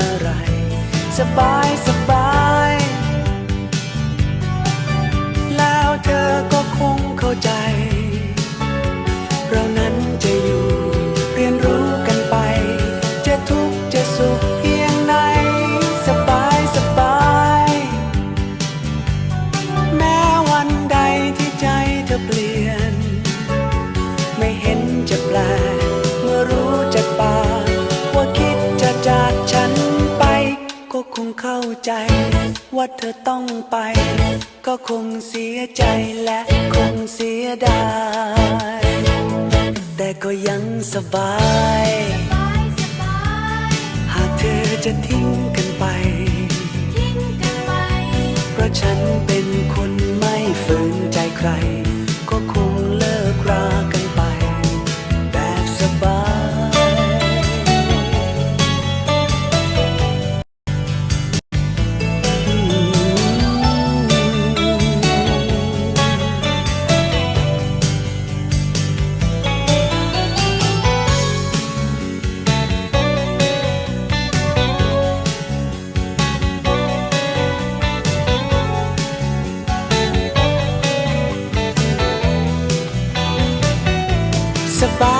ะไร สบายสบาย คงเข้าใจ ว่าเธอต้องไป ก็คงเสียใจและคงเสียดาย แต่ก็ยังสบาย หากเธอจะทิ้งกันไปทิ้งกันไปเพราะฉันเป็นคนไม่ฝืนใจใคร ก็คงเลิกรากันไป แบบสบาย สบ